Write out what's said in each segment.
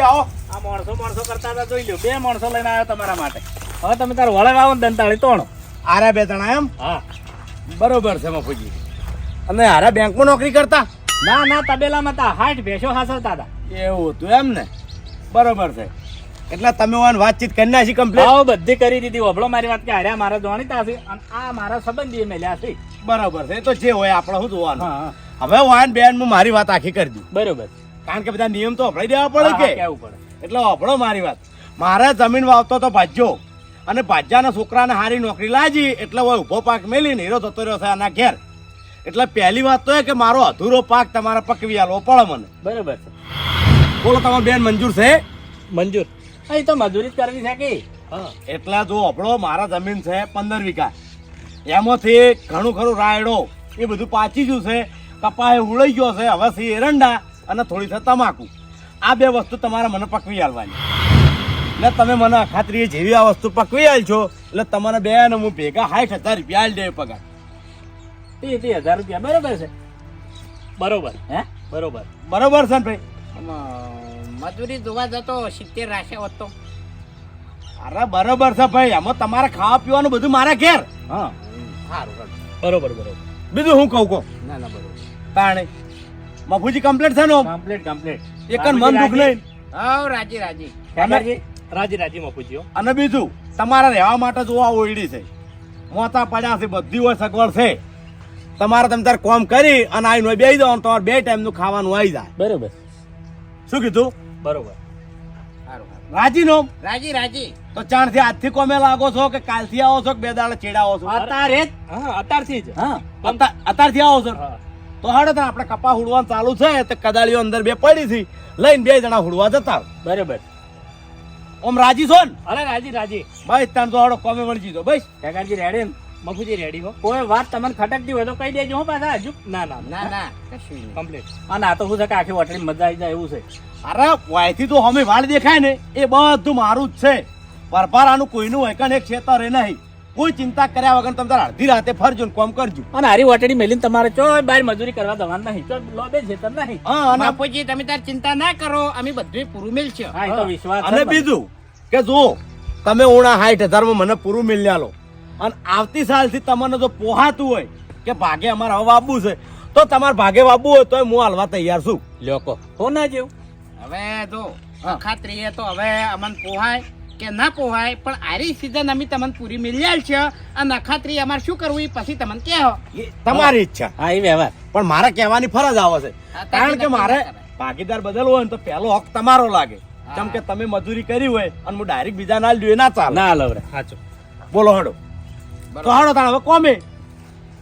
આવો આવો આ માણસો માણસો કરતા હતા જોઈ લ્યો બે માણસો લઈને આવ્યો તમારા માટે. હવે તમે તાર વળે આવો ને દંતાળી તોણો આરા બે જણા એમ? હા. બરોબર છે મફુજી. અને હારા બેંકમાં નોકરી કરતા? ના ના તબેલામાં તા. હાઠ ભેંસો હાસવતા હતા. એવું હતું એમ ને? બરોબર છે. એટલે તમે ઓન વાતચીત કરી નાખી કમ્પ્લીટ આવો બધી કરી દીધી. ઓભળો મારી વાત કે હાર્યા મારા જાણીતા છે અને આ મારા સંબંધી મેલ્યા છે બરોબર છે. તો જે હોય આપણે શું જોવાનું? હવે વાન બેન હું મારી વાત આખી કરી દઉં. બરોબર. કારણ કે બધા નિયમ તો અપડાઈ દેવા પડે કે? કેવું પડે? એટલે અપડો મારી વાત. મારે જમીન વાવતો તો ભાજ્યો. અને ભાજ્યાના છોકરાને હારી નોકરી લાજી એટલે હોય ઊભો પાક મેલીને હીરો થતો રહ્યો છે આના ઘેર. એટલે પહેલી વાત તો એ કે મારો અધૂરો પાક તમારે પકવી આલવો પડે મને. બરાબર છે. બોલો તમારે બેન મંજૂર છે? મંજૂર. અહીં તો મજૂરી જ કરવી છે કે? એટલે જો અપડો મારા જમીન છે પંદર વીઘા. એમાંથી ઘણું ખરું રાયડો એ બધું પાચી ગયું છે. કપાએ ઉડાઈ ગયો છે હવે છે એરંડા. અને થોડી છે તમાકુ. આ બે વસ્તુ તમારે મને પકવી આલવાની. એટલે તમે મને ખાતરી જેવી આ વસ્તુ પકવી આલશો એટલે તમારે બે ને હું ભેગા સાઠ હજાર રૂપિયા આલ દે પગાર. ત્રીસ ત્રીસ હજાર રૂપિયા બરોબર છે? બરોબર. હે? બરોબર. બરોબર છે ને ભાઈ? મજૂરી જોવા જતો સિત્તેર રાશે હોત તો. અરે બરોબર છે ભાઈ આમાં તમારે ખાવા પીવાનું બધું મારા ઘેર. હા. સારું. બરોબર બરોબર. બીજું હું કહું કહું? ના ના બરોબર. તાણે? મફુજી કમ્પ્લીટ છે ને કમ્પ્લીટ કમ્પ્લીટ એક મન દુખ નહીં. હા રાજી રાજી. રાજી રાજી રાજી બાપુજી અને બીજું તમારે રહેવા માટે જો આ ઓયડી છે મોતા પડ્યા છે બધી હોય સગવડ છે. તમારે તમે તાર કોમ કરી અને આવીને બેસી દો તમારે બે ટાઈમનું ખાવાનું આવી જાય. બરોબર. શું કીધું? બરોબર. રાજી નો રાજી રાજી. તો ચાણથી આજથી કોમે લાગો છો કે કાલથી આવો છો કે બે દાડે ચેડાવો છો? અત્યારે જ. હા અત્યારથી જ. હા અત્યાર- અત્યારથી આવો છો. તો હાડે તાર આપણે કપા હુડવાનું ચાલુ છે તો કદાળીઓ અંદર બે પડી હતી લઈને બે જણા હુડવા જતા. બરાબર. ઓમ રાજી છો ને? અરે રાજી રાજી. ભાઈ તને તો હાડો કોમે વળજી દો ભાઈ. કાકાજી રેડી ને? મફુજી રેડી હો. કોઈ વાત તમને ખટકતી હોય તો કહી દેજો હો પાછા હજુ. ના ના ના. ના કશું નહીં. કમ્પ્લીટ અને આ તો શું છે કે આખી વટડી મજા આવી જાય એવું છે. અરે વાયથી તો અમે વાળ દેખાય ને. એ બધું મારું જ છે. પરપારાનું કોઈનું હોય એક ખેતર એ નહીં. કોઈ ચિંતા કર્યા વગર તમે તાર અડધી રાતે ફરજો ને કોમ કરજો. અને હારી વાટડી મેલીને તમારે ચો બહાર મજૂરી કરવા જવાનું નહીં. ચો લોબે છે તો નહીં. હા અને બાપુજી તમે તાર ચિંતા ના કરો. અમે બધું પૂરું મેલશે. હા એ તો વિશ્વાસ અને બીજું કે જો તમે ઓણા સાઠ હજારમાં મને પૂરું મિલ લો. અને આવતી સાલથી તમને જો પોહાતું હોય કે ભાગે અમારે હવે વાવવું છે તો તમારે ભાગે વાવવું હોય તો હું હાલવા તૈયાર છું. લ્યો કો. ના જેવું. હવે જો ખાતરી એ તો હવે અમને પોહાય. કે ના પોહાય પણ આરી સીઝન અમે તમને પૂરી મિલ્યાલ છે. અને નખાત્રી અમારે શું કરવું એ પછી તમને કહો તમારી ઈચ્છા. હા એ વ્યવહાર. પણ મારે કહેવાની ફરજ આવે છે. કારણ કે મારે. ભાગીદાર બદલવો હોય તો પહેલો હક તમારો લાગે. કેમ કે તમે મજૂરી કરી હોય અને હું ડાયરેક્ટ બીજા ના લ્યો ના ચાલે. ના લવરે સાચો બોલો હડો. તો. હડો તાણ હવે કોમે.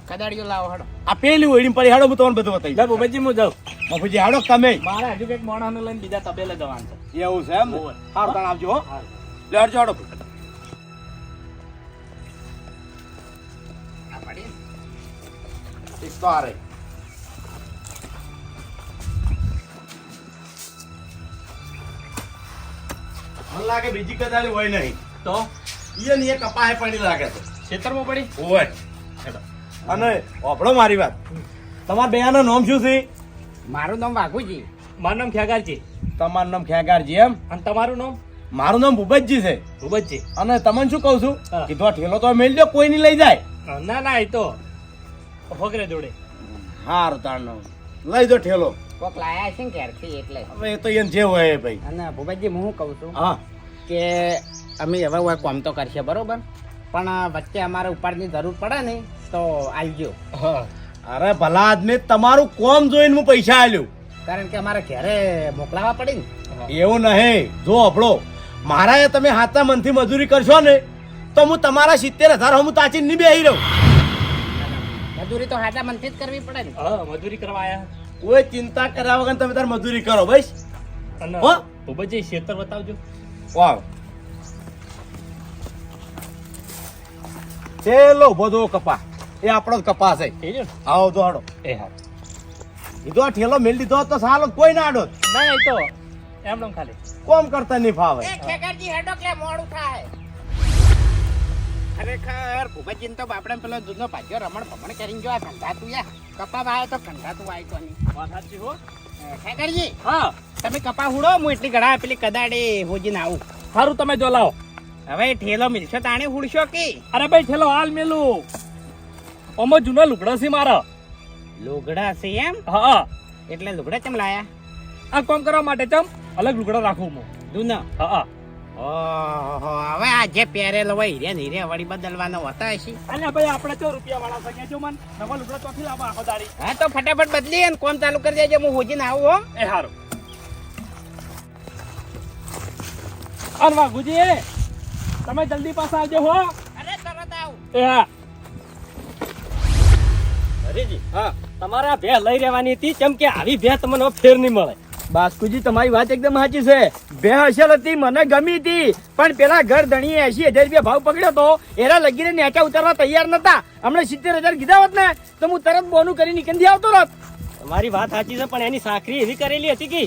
કદાડીઓ લાવો હડો. આ પેલી ઓઈડી પડી હડો હું તમને બધું બતાવી લે ભૂપતજી હું જાઉં. મફુજી હડો તમે. મારે હજુ કંઈક મોણાને લઈને બીજા તબેલે જવાનું છે. એવું છે એમ હોવે. તાણ આવજો હો. હા. લે હડજો હડો આ પડી એક તો આ રહી. મને લાગે બીજી કદાચ હોય નહીં. તો? ઈ ને એ કપાહે પડી લાગે છે. ખેતરમાં પડી? હોય. અને ઓભળો મારી વાત. તમારા બેયાનું નામ શું છે? મારું નામ વાઘુજી. મારું નામ ખેગારજી. તમારું નામ ખેગારજી એમ? અને તમારું નામ? મારું નામ ભૂપતજી છે. ભૂપતજી. અને તમને શું કહું છું? કીધો આ ઠેલો તો મેળ દો કોઈ નહીં લઈ જાય. ના ના એ તો હોકરે જોડે હાર તાણ લઈ દો ઠેલો. કોક લાયા છે ને ઘેરથી એટલે. હવે એ તો એમ જે હોય એ ભાઈ. અને ભૂપતજી હું કહું છું? હા. કે અમે હવે હોય કોમ તો કરશે બરોબર? પણ વચ્ચે અમારે ઉપાડની જરૂર પડે ને તો આવજો હા. અરે ભલા આદમી તમારું કોમ જોઈને હું પૈસા આલ્યું. કારણ કે અમારે ઘરે મોકલાવા પડે ને. એવું નહીં. જો આપણો મારા એ તમે હાથા મનથી મજૂરી કરશો ને તો હું તમારા સિત્તેર હજાર હું તાચીને નહીં બેહી રહું. મજૂરી તો હાથા મનથી જ કરવી પડે ને. હા મજૂરી કરવા આયા. કોઈ ચિંતા કર્યા વગર તમે તાર મજૂરી કરો બસ. અને હો? ભૂપતજી ખેતર બતાવજો. વાવ. ચેલો બધો કપા. એ આપણો જ કપા છે. એ આવો તો હાડો એ હા. કીધો તો ઠેલો મેળ દીધો હોત તો સાલો કોઈ ના આડો ના એ તો એમ ખાલી. કોમ કરતા નહીં ફાવે. ખેગારજી હેડો કે મોડું થાય ખરેખર ભૂપતજી તો બાપડે પેલો જૂનો ભાજ્યો રમણ ભમણ કરીને જો આ કંઠાતું યા. કપા વાય તો કંઠાતું વાય તો નહીં વાસાજી હો. ખેગારજી હા. તમે કપા હુડો હું એટલી ઘડા પેલી કદાડે હોજીને આવું. સારું તમે જો લાવો. હવે ઠેલો મિલશો તાણે હુડશો કે? અરે ભાઈ ઠેલો હાલ મેલું. ઓમો જૂનો લુગડો છે મારો. લુગડા છે એમ? હા. એટલે લુગડા કેમ લાયા? આ કામ કરવા માટે ચમ? અલગ લુગડા રાખું હું. દૂના હા હા. હવે આ જે પહેરેલો હોય હીરે ને હીરે વળી બદલવાનો હોતા હશે. અને ભાઈ આપણે તો રૂપિયા વાળા છે કેજો મન. નવા લુગડા ચોથી લાવવા આખો દાડી હા તો ફટાફટ બદલી અને કોમ ચાલુ કરી દેજો હું હોજીને આવું હો. એ હારું. અન વાઘુજી તમે જલ્દી પાછા આવજો હો. અરે તરત આવું. એ હા. હરીજી હા. તમારે આ ભે લઈ રહેવાની હતી કેમ કે આવી ભે તમને ફેર નહીં મળે. બાસ્કુજી તમારી વાત એકદમ સાચી છે. બે અસલ હતી મને ગમી હતી પણ પેલા ઘર ધણીએ એસી હજાર રૂપિયા ભાવ પકડ્યો તો એના લગીને નેચા ઉતારવા તૈયાર નતા. હમણાં સિત્તેર હજાર કીધા હોત ને તો હું તરત બોનું કરી નીકળી આવતો રત તમારી વાત સાચી છે પણ એની સાખરી એવી કરેલી હતી કે?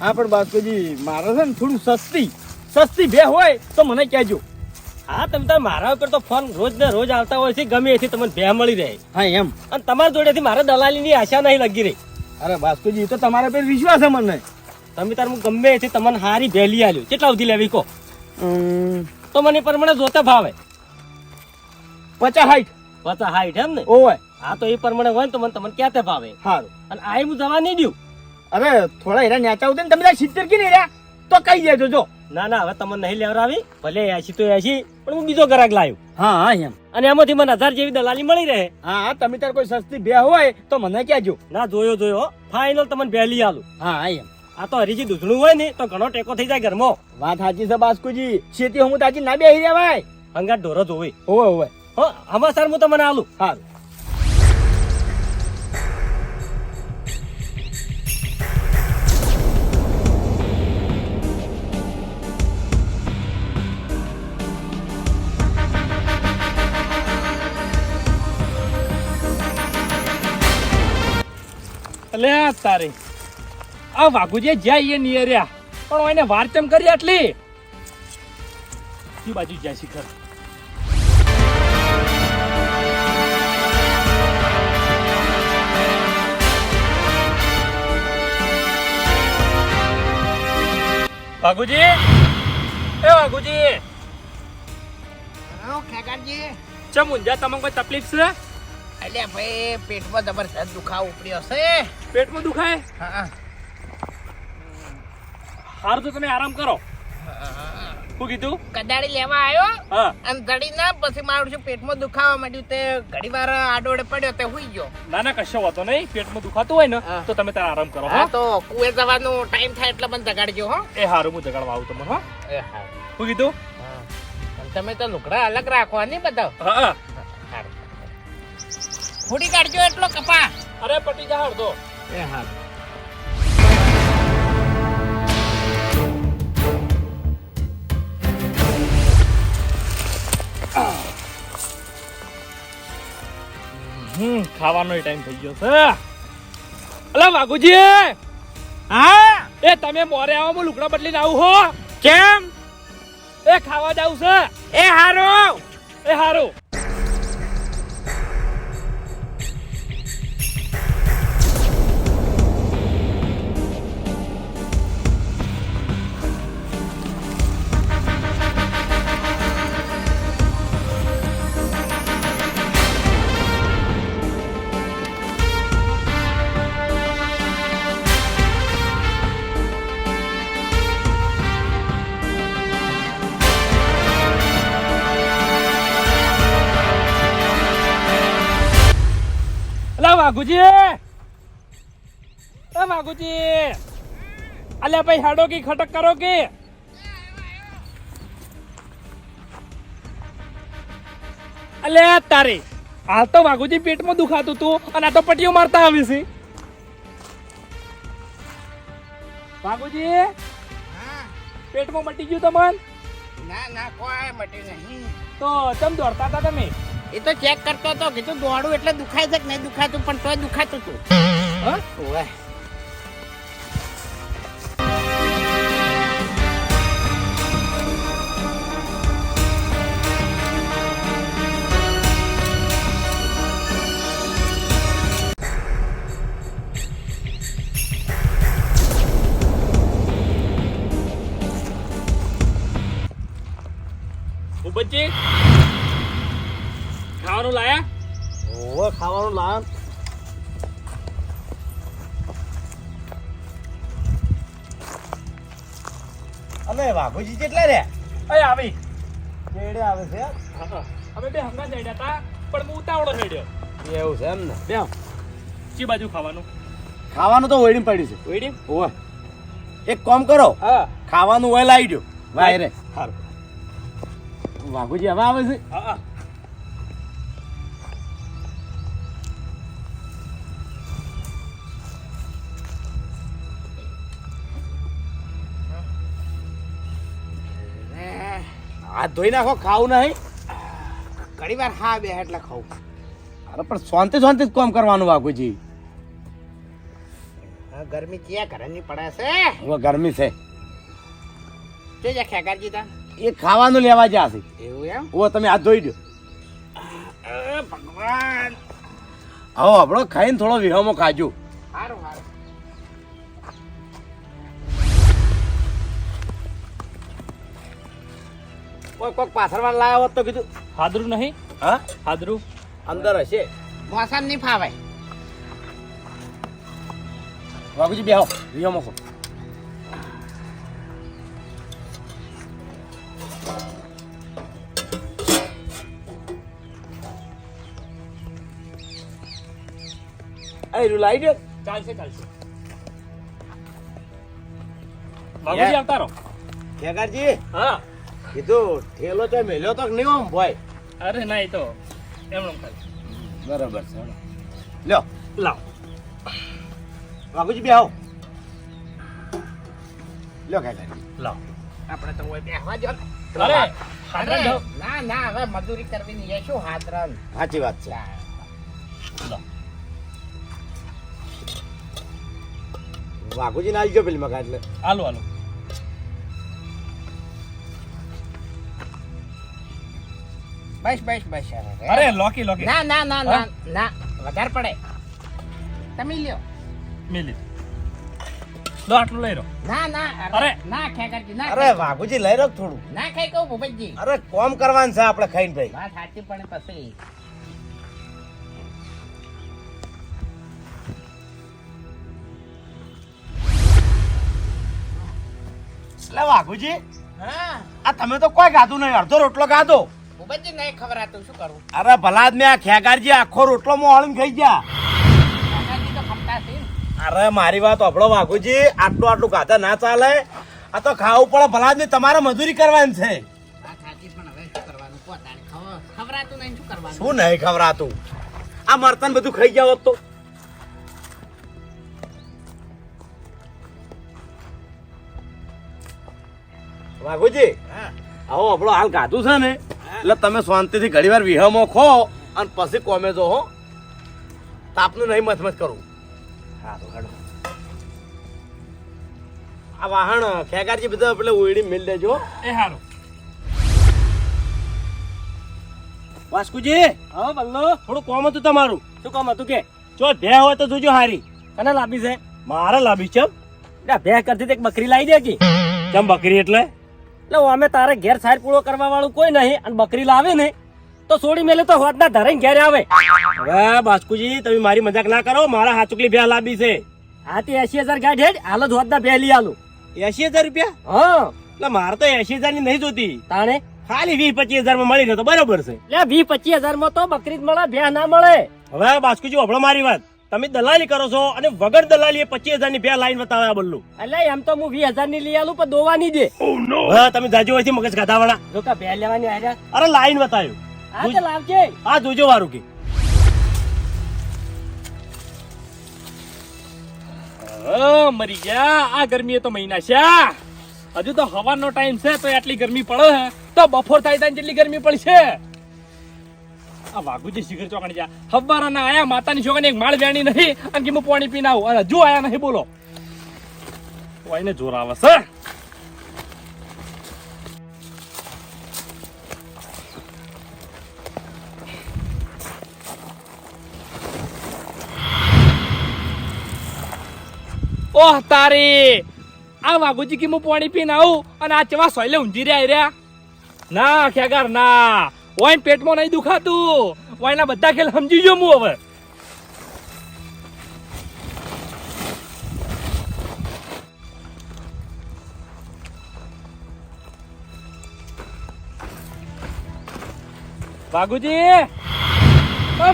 હા પણ બાસ્કુજી મારે છે ને થોડું સસ્તી. સસ્તી બે હોય તો મને કહેજો. હા તમે તો મારા ઉપર તો ફોન રોજ ને રોજ આવતા હોય છે ગમે એથી તમને ભે મળી રહે. હા એમ. અને તમારા જોડેથી મારે દલાલીની આશા નહીં લગી રહી. અરે બાસ્કુજી તો તમારા પર વિશ્વાસ છે મને. તમે તાર હું ગમે છે તમને હારી ભેલી આલ્યો. કેટલા સુધી લેવી કહો? તો મને પ્રમાણે જોતા ભાવે. પચાસ હાઈટ. પચાસ હાઈટ એમ ને? ઓય. હા તો એ પ્રમાણે હોય ને તો મને તમને ક્યાં ભાવે? સારું અને આ હું જવા નહીં દઉં. અરે થોડા એના નેચા ઉતરે ને તમે તાર સિત્તેર કી નહીં રહ્યા? તો કહી દેજો જો. ના ના હવે તમને નહીં લેવડાવી ભલે એસી તો એસી પણ હું બીજો ગ્રાહક લાવ્યો હા હા એમ. અને એમાંથી મને હજાર જેવી દલાલી મળી રહે. હા હા તમે તાર કોઈ સસ્તી બે હોય તો મને કહેજો. ના જોયો જોયો. ફાઇનલ તમને બેલી આલું. હા હા એમ. આ તો હરીજી દૂધણું હોય ને તો ઘણો ટેકો થઈ જાય ઘરમાં. વાત સાચી છે બાસ્કુજી. શેતી હું તાજી ના બેહી રહ્યા ભાઈ અંગાત ઢોરો જોવે. હોવે હોવે. હો હમણાં સર હું તમને આલું. સારું આ તારે. આ વાઘુજી જાય એ નિયર પણ એને વાર ચમ કરી આટલી. બાજુ જાય શિખર. વાઘુજી એ વાઘુજી. ચમુંજા ચમ ઊંઝા તમને કોઈ તકલીફ છે? એટલે ભાઈ પેટમાં જબરજસ્ત દુખાવો ઉપડ્યો છે પેટમાં દુખાય? હા. હારું તો તમે આરામ કરો. શું કીધું? કદાળી લેવા આવ્યો અને ઘડી ના પછી મારું શું પેટમાં દુખાવા માંડ્યું તે ઘડી વાર આડોડે પડ્યો તે હુઈ ગયો. ના ના કશો વાતો નહીં. પેટમાં દુખાતું હોય ને તો તમે તારા આરામ કરો હા તો કુએ જવાનો ટાઈમ થાય એટલે મને જગાડજો હો. એ હારું હું જગાડવા આવું તમને હો. એ હા શું કીધું? તમે તો લુકડા અલગ રાખવા નહીં બધા હા. ફૂટી કાઢજો એટલો કપા. અરે પટી જા હાર દો એ હા. હમ ખાવાનો ટાઈમ થઈ ગયો છે. અલા વાઘુજી હા? એ તમે મોરે આવો હું લુકડા બદલીને આવું હો. કેમ? એ ખાવા જાવ છે. એ હારો! એ હારું. અલા એ વાઘુજી અલ્યા ભાઈ હાડો કે ખટક કરો કે. અલ્યા તારે. હાલ તો વાઘુજી પેટમાં દુખાતું તું અને આ તો પટીઓ મારતા આવી છે. માગુજી હા. પેટમાં મટી ગયું તમને? ના ના કોઈ મટી નહીં. તો ચમ દોડતા હતા તમે? એ તો ચેક કરતો હતો કીધું દોડું એટલે દુખાય છે કે નહીં દુખાતું, પણ તોય દુખાતું હતું હા? અને વાઘુજી કેટલા રે અય આવી. કેડે આવે છે. અમે બે હમણાં જ હતા પણ હું ઉતાવળો ચડ્યો. એવું છે એમ ને? બે ચી બાજુ ખાવાનું? ખાવાનું તો ઓયડી પડ્યું છે. વેડી ઓય. એક કામ કરો. હા. ખાવાનું ઓય લાવી દો વાયરે. સારું વાઘુજી હવે આવે છે? હા. હાથ ધોઈ નાખો ખાવું નહીં. ઘણી વાર હા બે એટલે ખાઉં અરે પણ શાંતિ શાંતિ જ કામ કરવાનું બાપુજી ગરમી ક્યાં ઘરની પડે છે? હવે ગરમી છે. જોઈ ખેગારજી તા એ ખાવાનું લેવા જ્યાં છે. એવું એમ? ઓ તમે હાથ ધોઈ દો. ભગવાન. હવે આપણો ખાઈને થોડો વિહમો ખાજો. સારું સારું કોઈ કોક પાછળમાં લાવ્યા હોત તો કીધું હાદરું નહીં. હા? હાદરું. અંદર હશે. મોસમ નહીં ફાવે. વાઘુજી બેહો. રિયો મોકો. ચાલશે ચાલશે. બાબુજી આવતા રહો. ખેગારજી હા. કીધું ઠેલો તો મેલ્યો તો નહીં આમ ભાઈ? અરે ના એ તો એમ ખાલી બરાબર છે. લ્યો લાવ. વાઘુજી બેહો. લ્યો ખેગારજી લાવ. આપણે તો ઓય બેહવા જો અરે હાદરન ના ના હવે મજૂરી કરવી નહીં શું હાદરન સાચી વાત છે. વાઘુજી ના આવજો પેલી મકા એટલે હાલો હાલો બસ બસ બસ અરે લોકી લોકી. ના ના ના ના ના વધારે પડે. તમે લ્યો. મિલી. લો આટલું લઈ રહો ના ના અરે. ના ખેગારજી ના અરે વાઘુજી લઈ રહ્યો થોડું. ના ખાઈ કહું ભૂપતજી. અરે કોમ કરવાનું છે આપણે ખાઈને ભાઈ. વાત સાચી પણ પછી. એટલે વાઘુજી હા. આ તમે તો કોઈ ગાધું નહીં અડધો રોટલો ગાધો. ભૂપતજી નહીં હતું શું કરું? અરે ભલા જ મેં આ ખેગારજી આખો રોટલો મોહળીને ખાઈ ગયા. ખેગારજી તો ખમતા છે. અરે મારી વાત અભળો વાઘુજી આટલું આટલું ગાધા ના ચાલે. આ તો ખાવું પડે ભલા જ તમારે મજૂરી કરવાની છે. શું નહીં ખવરાતું આ મરતન બધું ખાઈ ગયા હોત તો. વાઘુજી હા. આવો આપણો હાલ ગાધું છે ને? એટલે તમે શાંતિથી ઘડી વાર વિહમો ખો અને પછી કોમે જો હો. તાપનું નહીં મત કરું. હેડો આ વાહણ ખેગારજી બધા પેલે ઉડી મિલ દેજો એ હારું. વાસ્કુજી હા બલ્લો. થોડું કોમ હતું તમારું. શું કામ હતું કે? જો ભે હોય તો જોજો હારી. કને લાંબી છે? મારે લાભી ચમ એટલે ભેહ કરતી એક બકરી લાવી દે કી ચમ બકરી એટલે? એટલે અમે તારે ઘેર સાર પૂળો કરવા વાળું કોઈ નહીં અને બકરી લાવે ને તો છોડી મેલે તો હોત ના ધરાઈને ઘેર આવે. હવે બાસ્કુજી તમે મારી મજાક ના કરો મારા હાચુકલી ભે લાવી છે. હા તે એસી હજાર ગાઢ હેડ હાલ જ હોદના ભ્યા લઈ આલું. એસી હજાર રૂપિયા? હા. એટલે મારે તો એસી હજારની નહીં જોતી. તાણે? ખાલી વીસ પચીસ હજારમાં મળી રહે તો બરોબર છે. વીસ પચીસ હજારમાં તો બકરી જ મળે ભ્યા ના મળે. હવે બાસ્કુજી અભળો મારી વાત. તમે દલાલી કરો છો અને વગર દલાલી પચીસ હજારની બે લાઈન બતાવે આ બલ્લુ. એટલે એમ તો હું વીસ હજારની લઈ આલું પણ દોવાની દે. હા તમે જાજો હોય મગજ ગાધા વાળા જો કે બે લેવાની આવ્યા અરે લાઈન બતાવ્યું. હા તે લાવજે. આ જોજો વારું કે. મરી ગયા. આ ગરમી એ તો મહિના છે હજુ તો હવાનો ટાઈમ છે તો આટલી ગરમી પડે છે તો બફોર થાય ત્યાં જેટલી ગરમી પડશે. આ વાઘુજી શિખર ચોકડી જા હવારાના આયા, માતાની છોકરાની એક માળ વેણી નહીં અને કે હું પાણી પીને આવું અને હજુ આયા નહીં, બોલો. કોઈને જોર આવે છે ઓહ, તારી. આ વાઘુજી કે હું પાણી પીને આવું અને આ ચવા સોયલે ઊંધી રહ્યા રહ્યા. ના, ખેગાર, ના. ઓઈન પેટમાં નહીં દુખાતું. ઓઈના બધા ખેલ સમજી ગયો હું હવે. બાગુજી ઓ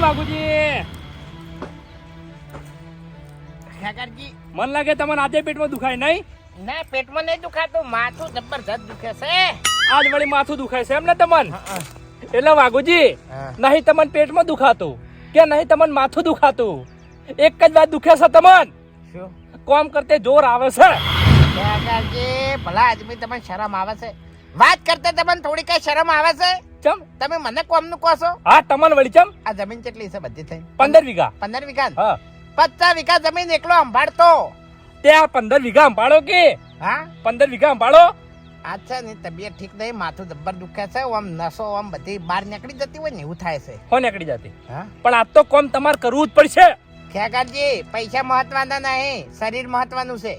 ખેગારજી. મન લાગે તમને આજે પેટમાં દુખાય નહીં? ના પેટમાં નહીં દુખાતું માથું જબરજસ્ત દુખે છે. આજ વળી માથું દુખાય છે એમ ને તમન? એટલે વાઘુજી નહીં તમને પેટમાં દુખાતું કે નહીં તમને માથું દુખાતું? એક જ વાત દુખે છે તમને? કોમ કરતે જોર આવે છે. ખેગારજી ભલા આદમી તમને શરમ આવે છે. વાત કરતા તમને થોડી કઈ શરમ આવે છે? ચમ? તમે મને કોમનું કહો છો? હા તમન વળી ચમ? આ જમીન કેટલી છે બધી થઈ? પંદર વીઘા. પંદર વીઘા હા. પચાસ વીઘા જમીન એકલો સંભાળતો ત્યાં પંદર વીઘા સંભાળો કે? હા? પંદર વીઘા સંભાળો અચ્છા ને તબિયત ઠીક નહીં માથું જબ્બર દુખે છે આમ નસો આમ બધી બહાર નીકળી જતી હોય ને એવું થાય છે. હો નીકળી જતી. હા? પણ આ તો કોમ તમારે કરવું જ પડશે. ખેગારજી પૈસા મહત્વના નહીં શરીર મહત્વનું છે.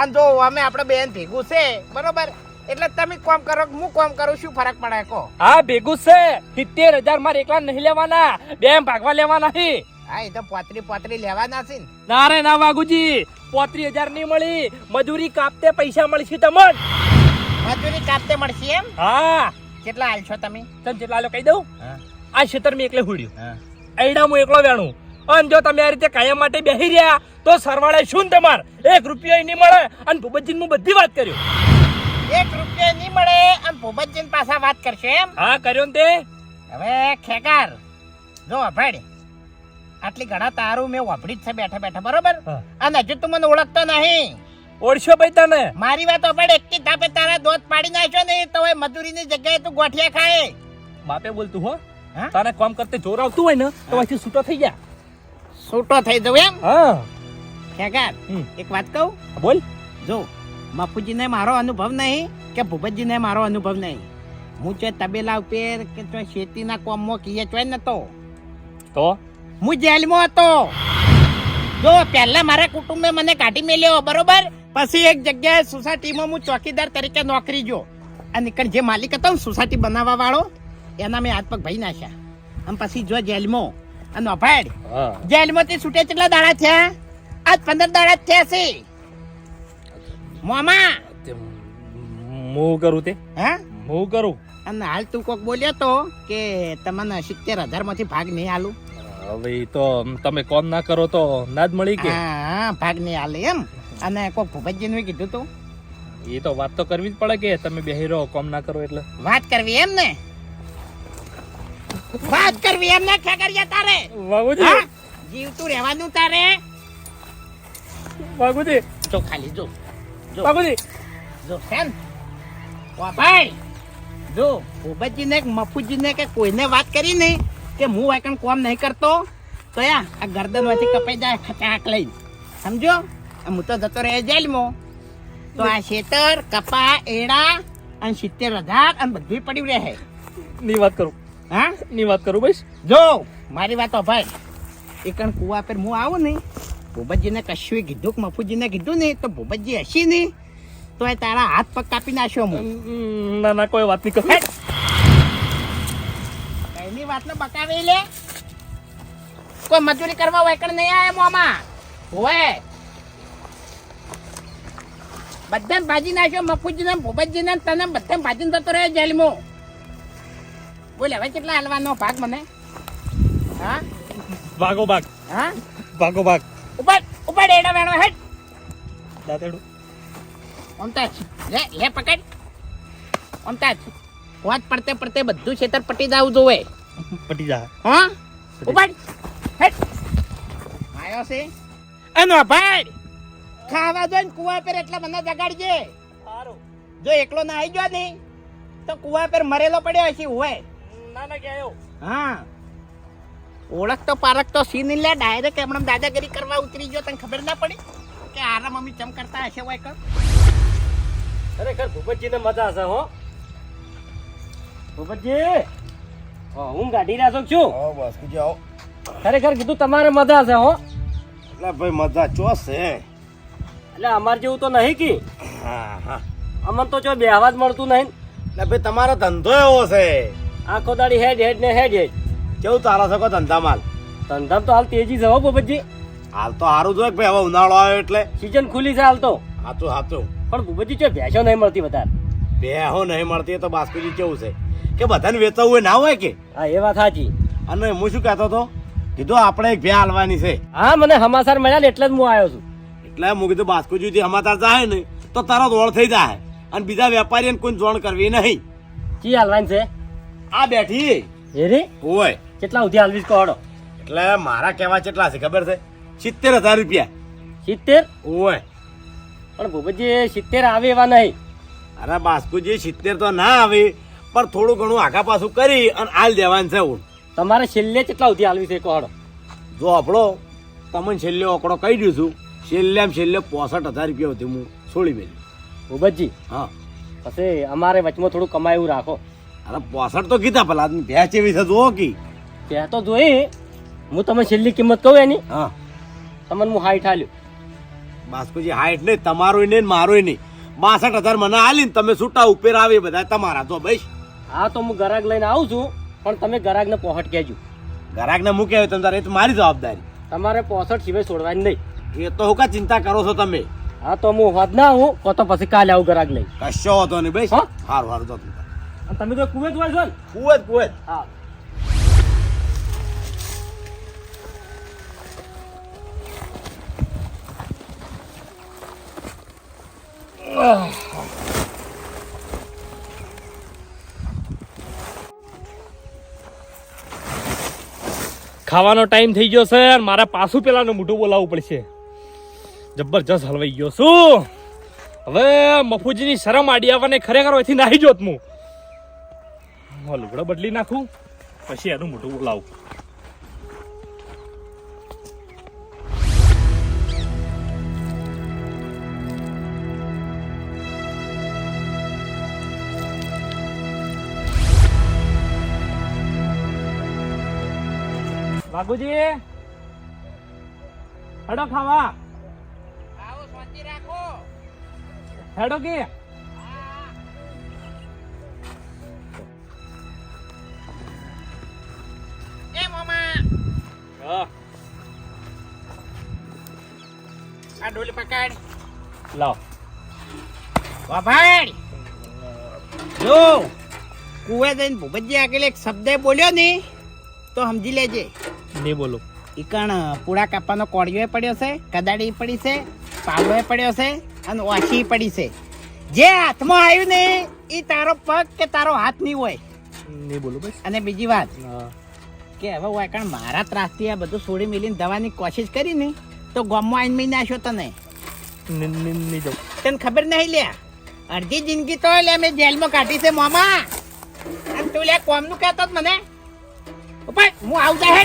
અને જો અમે આપણે બેન ભેગું છે બરોબર? એટલે તમે કોમ કરો હું કોમ કરું શું ફરક પડે કો હા ભેગું છે. સિત્તેર હજાર મારે એકલા નહીં લેવાના. બે ભાગવા લેવાના નહીં હા એ તો પોતરી પોતરી લેવાના છે ને. ના રે ના વાઘુજી પોત્રી હજાર નહીં મળી. મજૂરી કાપતે પૈસા મળશે તમને. મજૂરી કાપતે મળશે એમ? હા. કેટલા હાલશો તમે? તને જેટલા હાલો કહી દઉં? હા. આ ક્ષેત્ર મેં એકલે હુડ્યું. એડા હું એકલો વેણું. અને જો તમે આ રીતે કાયમ માટે બેસી રહ્યા તો સરવાળે શું ને તમાર? એક રૂપિયો નહીં મળે અને ભૂપતજી હું બધી વાત કર્યો. એક રૂપિયો નહીં મળે આમ ભૂપતજી પાછા વાત કરશે એમ? હા કર્યો ને તે. હવે ખેકાર જો વાપડ આટલી ઘણા તારું મેં વાપરી જ છે બેઠા બેઠા બરોબર? અને હજુ તું મને ઓળખતો નહીં. ઓળશો ભાઈ તને મારી વાત વાપડ એકથી તાપે તારા દોત પાડી નાખ્યો ને તો હવે મજૂરીની જગ્યાએ તું ગોઠિયા ખાય. બાપે બોલતું હો. હા? તારે કામ કરતે જોર આવતું હોય ને તો અહીંથી છૂટો થઈ જા. છૂટો થઈ જવું એમ? હા. ખેકાર એક વાત કહું? બોલ. જો બાપુજીને મારો અનુભવ નહીં કે ભૂપતજીને મારો અનુભવ નહીં. હું ચોય તબેલા ઉપર કે ચોય શેતીના કોમમાં કીએ ચોય નતો. તો? હું જેલમાં હતો. જો પહેલા મારા કુટુંબે મને કાઢી મેલ્યો બરોબર? પછી એક જગ્યાએ સોસાયટીમાં હું ચોકીદાર તરીકે નોકરી જો અને નીકળ જે માલિક હતો ને સોસાયટી બનાવવા વાળો એના મેં હાથ પગ ભાઈ નાખ્યા. અને પછી જો જેલમાં અને અભાડ જેલમાંથી છૂટે કેટલા દાડા થયા? આજ પંદર દાડા થયા છે. મોમા! હું કરું તે? હા? હું કરું? અને હાલ તું કોક બોલ્યો તો કે તમને સિત્તેર હજારમાંથી ભાગ નહીં આલું. હવે તો તમે કોમ ના કરો તો ના જ મળી કે? હા ભાગ નહીં આલે એમ. અને કોઈ ભૂપતજી નું કીધું તું? એ તો વાત તો કરવી જ પડે કે તમે બે રહો કોમ ના કરો એટલે. વાત કરવી એમ ને? વાત કરવી એમ ને ખેકરિયા તારે. હા? જીવતું રહેવાનું તારે. બાબુજી જો ખાલી જો. જો. બાબુજી જો સેન. વા ભાઈ. જો ભૂપતજીને કે મફુજીને કે કોઈને વાત કરી નહીં કે હું વાકણ કોમ નહીં કરતો તો આ આ ગરદનમાંથી કપાઈ જાય ખચાક લઈને. સમજો? હું તો જતો રહે જેલમાં. તો આ શેતર કપા એડા અને સિત્તેર હજાર અને બધી પડી રહે. ની વાત કરું. હા? ની વાત કરું બસ. જો મારી વાતો ભાઈ. એકણ કુવા પર હું આવું નહીં. ભૂપતજીને કશું કીધું કે મફુજીને કીધું નહીં તો ભૂપતજી હસી નહીં. તો એ તારા હાથ પગ કાપી નાખ્યો હું. ના ના કોઈ વાત નહીં કરું. કઈની વાતનો બકાવી લે? કોઈ મજૂરી કરવા વાયકણ નહીં આવે મોમાં હોય બધાને ભાજી નાખ્યો મફુજીને ભૂપતજીને ને તને બધાને ભાજીને જતો રહે જેલમાં. બોલ હવે કેટલા હાલવાનો ભાગ મને? હા? ભાગો ભાગ. હા? ભાગો ભાગ. ઉપર ઉપર એડા વેણો હેટ દાતેડું. ઓમતાજ લે લે પકડ. ઓમતાજ વાત પડતે પડતે બધું છેતર પટી જાવું જોવે. પટી જા. હા? ઉપાડ. હેટ આયો છે. એનો ભાઈ! ખાવા જો ને કુવા પર એટલે મને જગાડજે. જો એકલો ના આવી ગયો ને તો કુવા પર મરેલો પડ્યો હશે હોય ના ના કે આવ્યો હા. ઓળખ તો પારખ તો સીન લે ડાયરેક્ટ એમણે દાદાગીરી કરવા ઉતરી ગયો તને ખબર ના પડી કે આરા મમ્મી ચમ કરતા હશે હોય કર ખરેખર ભૂપતજીને મજા હશે હો. ભૂપતજી હા, હું ગાડી રહ્યા છો હા બસ કુજી આવો. ખરેખર કીધું તમારે મજા હશે હો. એટલે ભાઈ મજા ચોસ છે. એટલે અમાર જેવું તો નહીં કી. હા હા. અમને તો જો બેહવા જ મળતું નહીં. ને ભાઈ તમારો ધંધો એવો છે. આખો દાડી હેડ હેડ ને હેડ હેડ. કેવું તારા છો કો ધંધા માલ? ધંધા તો હાલ તેજી છે હો ભૂપતજી. હાલ તો સારું જોઈએ ભાઈ હવે ઉનાળો આવ્યો એટલે. સિઝન ખુલી છે હાલ તો. સાચું સાચું. પણ ભૂપતજી જો ભેંસો નહીં મળતી વધારે. ભેહો નહીં મળતી તો બાસ્કુજી કેવું છે? કે બધાને વેચવું હોય ના હોય કે? હા એ વાત સાચી. અને હું શું કહેતો હતો? કીધું આપણે એક ભે હાલવાની છે. હા મને સમાચાર મળ્યા એટલે જ હું આવ્યો છું. એટલે હું કીધું જુદી સમાચાર જાય ને તો તરત ઓળ થઈ જાય અને બીજા વેપારીને કોઈ જોણ કરવી નહીં. ચી હાલવાન છે? આ બેઠી. એ રે? હોય કેટલા ઉધી હાલવીશ કોડો એટલે મારા કહેવા કેટલા છે ખબર છે? સિત્તેર હજાર રૂપિયા. સિત્તેર? હોય પણ ભૂપતજી સિત્તેર આવે એવા નહીં. અરે બાસ્કુજી સિત્તેર તો ના આવે પણ થોડું ઘણું આગા પાછું કરી અને હાલ દેવાનું છે હું તમારે છેલ્લે કેટલા સુધી હાલવી છે કહો જો આપણો તમને છેલ્લે ઓકડો કહી દઉં છું. છેલ્લે આમ છેલ્લે પોસઠ હજાર રૂપિયા વધુ હું છોડી મેલી ભૂપતજી હા. પછી અમારે વચમાં થોડું કમાયું રાખો. અરે પોસઠ તો કીધા પેલા આદમી ભેંસ એવી છે જોવો કી. બે તો જોઈ હું તમે છેલ્લી કિંમત કહું એની. હા. તમને હું હાઈટ હાલ્યું બાસ્કુજી હાઈટ નહીં તમારો નહીં મારો નહીં. બાસઠ હજાર મને આલીને તમે છૂટા ઉપર આવે બધા તમારા તો ભાઈ હા તો હું ગરાગ લઈને આવું છું પણ તમે ગરાગને પોહટ કહેજો. ગરાગને મૂકે તમે તારે એ તો મારી જવાબદારી. તમારે પોસઠ સિવાય છોડવાની નહીં. એ તો હું કા ચિંતા કરો છો તમે? હા તો હું હોદ ના હું કો તો પછી કાલે આવું ગરાગ લઈ. કશો હતો નહીં ભાઈ હા? સારું સારું તો. તમે તો કુવેત હોય છો ને કુવેત કુવેત હા. ખાવાનો ટાઈમ થઈ ગયો છે મારા મારે પાછું પેલાનું મોઢું બોલાવવું પડશે. જબરજસ્ત હલવાઈ ગયો છું. હવે મફુજીની શરમ આડી આવવાને ખરેખર અહીંથી નાહી જોત હું. લુગડો બદલી નાખું, પછી એનું મોઢું બોલાવું બાગુજી હડો ખાવા. હેડો કે. એ મામા. હા. આ ડોલી પકડ લાવ. વાભાઈ જો. કુવે જઈને ભૂપતજી આગળ એક શબ્દ બોલ્યો ને તો સમજી લેજે. ને બોલો. ઈકણ પૂળા કાપવાનો કોળિયો પડ્યો છે કદાડી પડી છે પાવડો પડ્યો છે. અને ઓછી પડી છે? જે હાથમાં આવ્યું ને એ તારો પગ કે તારો હાથ નહીં હોય? નહીં બોલું બસ. અને બીજી વાત કે હવે હોય કારણ મારા ત્રાસથી આ બધું છોડી મેલીને દવાની કોશિશ કરી ને તો ગામમાં આવીને મહિને નાખ્યો તને? નહીં જાઉં. તને ખબર નહીં લ્યા? અડધી જિંદગી તો લે મેં જેલમાં કાઢી છે મામા. અને તું લે કોમનું કહેતો મને. ઉપર હું આવું જાય